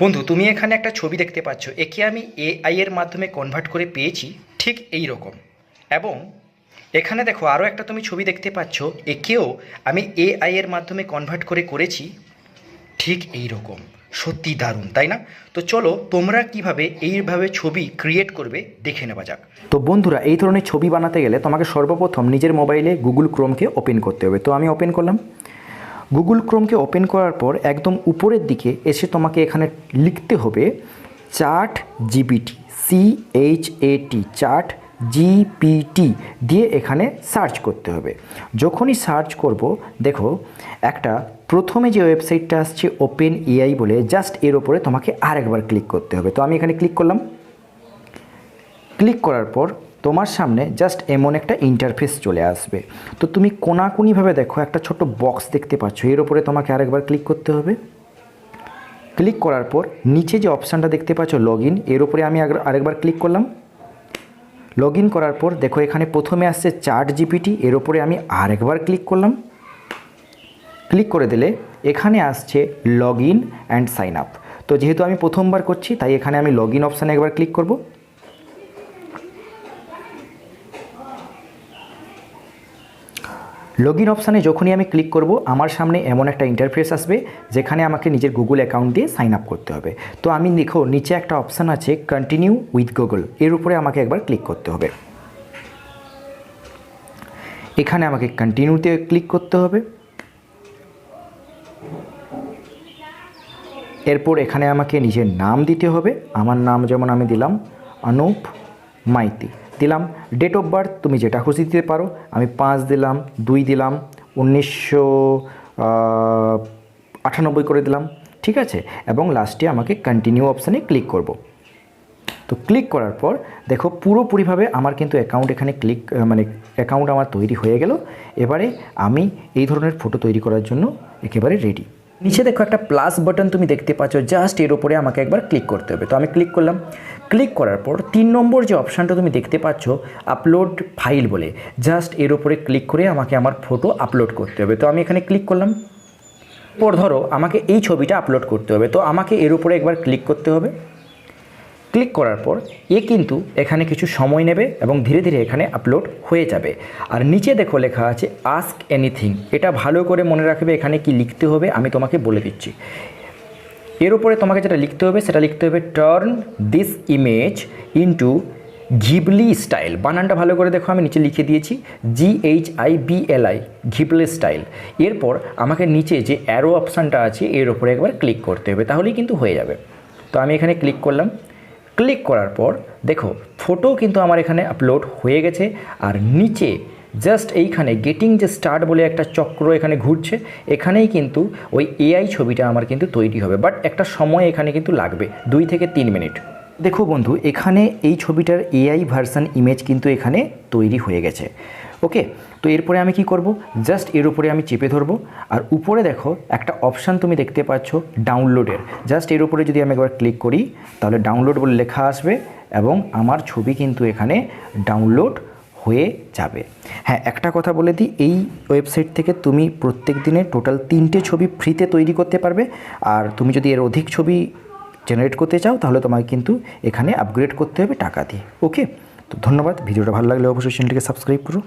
বন্ধু, তুমি এখানে একটা ছবি দেখতে পাচ্ছ। একে আমি এআই এর মাধ্যমে কনভার্ট করে পেয়েছি, ঠিক এই রকম এবং এখানে দেখো আরও একটা তুমি ছবি দেখতে পাচ্ছ। একেও আমি এআই এর মাধ্যমে কনভার্ট করে করেছি, ঠিক এই রকম সত্যি দারুণ, তাই না? তো চলো, তোমরা কীভাবে এইভাবে ছবি ক্রিয়েট করবে, দেখে নেওয়া যাক। তো বন্ধুরা, এই ধরনের ছবি বানাতে গেলে তোমাকে সর্বপ্রথম নিজের মোবাইলে গুগল ক্রোমকে ওপেন করতে হবে। তো আমি ওপেন করলাম। গুগল ক্রোমকে ওপেন করার পর একদম উপরের দিকে এসে তোমাকে এখানে লিখতে হবে chat GPT C H A T chat GPT দিয়ে এখানে সার্চ করতে হবে। যখনই সার্চ করব, দেখো, একটা প্রথমে যে ওয়েবসাইটটা আসছে ওপেন এআই বলে, জাস্ট এর ওপরে তোমাকে আরেকবার ক্লিক করতে হবে। তো আমি এখানে ক্লিক করলাম। ক্লিক করার পর তোমার সামনে জাস্ট এমন একটা ইন্টারফেস চলে আসবে। তো তুমি কোনাকুনিভাবে দেখো, একটা ছোট বক্স দেখতে পাচ্ছ। এর উপরে তোমাকে আরেকবার ক্লিক করতে হবে। ক্লিক করার পর নিচে যে অপশানটা দেখতে পাচ্ছ লগ এর উপরে আমি আরেকবার ক্লিক করলাম। লগ করার পর দেখো, এখানে প্রথমে আসছে চার্ট জিপিটি এর ওপরে আমি আরেকবার ক্লিক করলাম। ক্লিক করে দিলে এখানে আসছে log in and sign up তো যেহেতু আমি প্রথমবার করছি, তাই এখানে আমি লগ ইন অপশানে একবার ক্লিক করব। লগ ইন অপশানে যখনই আমি ক্লিক করব, আমার সামনে এমন একটা ইন্টারফেস আসবে, যেখানে আমাকে নিজের গুগল অ্যাকাউন্ট দিয়ে সাইন আপ করতে হবে। তো আমি দেখো, নিচে একটা অপশান আছে কন্টিনিউ উইথ গুগল এর উপরে আমাকে একবার ক্লিক করতে হবে। এখানে আমাকে কন্টিনিউতে ক্লিক করতে হবে। এরপর এখানে আমাকে নিজের নাম দিতে হবে। আমার নাম যেমন আমি দিলাম অনুপ মাইতি দিলাম। ডেট অফ বার্থ তুমি যেটা খুশি দিতে পারো। আমি পাঁচ দিলাম, দুই দিলাম, উনিশশো আটানব্বই করে দিলাম। ঠিক আছে? এবং লাস্টে আমাকে কন্টিনিউ অপশানে ক্লিক করব। তো ক্লিক করার পর, দেখো পুরোপুরিভাবে আমার কিন্তু অ্যাকাউন্ট এখানে ক্লিক মানে অ্যাকাউন্ট আমার তৈরি হয়ে গেল। এবারে আমি এই ধরনের ফটো তৈরি করার জন্য একেবারে রেডি নিচে দেখো একটা প্লাস বাটন তুমি দেখতে পাচ্ছ জাস্ট এর উপরে আমাকে একবার ক্লিক করতে হবে। তো আমি ক্লিক করলাম। ক্লিক করার পর তিন নম্বর যে অপশানটা তুমি দেখতে পাচ্ছ আপলোড ফাইল বলে জাস্ট এর উপরে ক্লিক করে আমাকে আমার ফটো আপলোড করতে হবে। তো আমি এখানে ক্লিক করলাম। পর ধরো, আমাকে এই ছবিটা আপলোড করতে হবে। তো আমাকে এর উপরে একবার ক্লিক করতে হবে। ক্লিক করার পর এ কিন্তু এখানে কিছু সময় নেবে এবং ধীরে ধীরে এখানে আপলোড হয়ে যাবে। আর নিচে দেখো লেখা আছে আস্ক এনিথিং এটা ভালো করে মনে রাখবে এখানে কি লিখতে হবে, আমি তোমাকে বলে দিচ্ছি। এর উপরে তোমাকে যেটা লিখতে হবে, সেটা লিখতে হবে turn this image into Ghibli style বানানটা ভালো করে দেখো, আমি নিচে লিখে দিয়েছি G H I B L I Ghibli style এরপর আমাকে নিচে যে অ্যারো অপশানটা আছে, এর উপরে একবার ক্লিক করতে হবে, তাহলেই কিন্তু হয়ে যাবে। তো আমি এখানে ক্লিক করলাম। ক্লিক করার পর, দেখো ফটো কিন্তু আমার এখানে আপলোড হয়ে গেছে। আর নিচে জাস্ট এইখানে গেটিং যে স্টার্ট বলে একটা চক্র এখানে ঘুরছে, এখানেই কিন্তু ওই এআই ছবিটা আমার কিন্তু তৈরি হবে। বাট একটা সময় এখানে কিন্তু লাগবে, দুই থেকে তিন মিনিট। দেখো বন্ধু, এখানে এই ছবিটার এআই ভার্সন ইমেজ কিন্তু এখানে তৈরি হয়ে গেছে। ওকে তো এরপরে আমি কি করব? জাস্ট এর উপরে আমি চেপে ধরবো। আর উপরে দেখো, একটা অপশান তুমি দেখতে পাচ্ছ ডাউনলোডের জাস্ট এর উপরে যদি আমি একবার ক্লিক করি, তাহলে ডাউনলোড বলে লেখা আসবে এবং আমার ছবি কিন্তু এখানে ডাউনলোড হয়ে যাবে। হ্যাঁ একটা কথা বলে দিই, এই ওয়েবসাইট থেকে তুমি প্রত্যেক দিনে টোটাল তিনটে ছবি ফ্রিতে তৈরি করতে পারবে। আর তুমি যদি এর অধিক ছবি জেনারেট করতে চাও, তাহলে তোমাকে কিন্তু এখানে আপগ্রেড করতে হবে টাকা দিয়ে। ওকে তো ধন্যবাদ। ভিডিওটা ভালো লাগলে অবশ্যই চ্যানেলটিকে সাবস্ক্রাইব করো।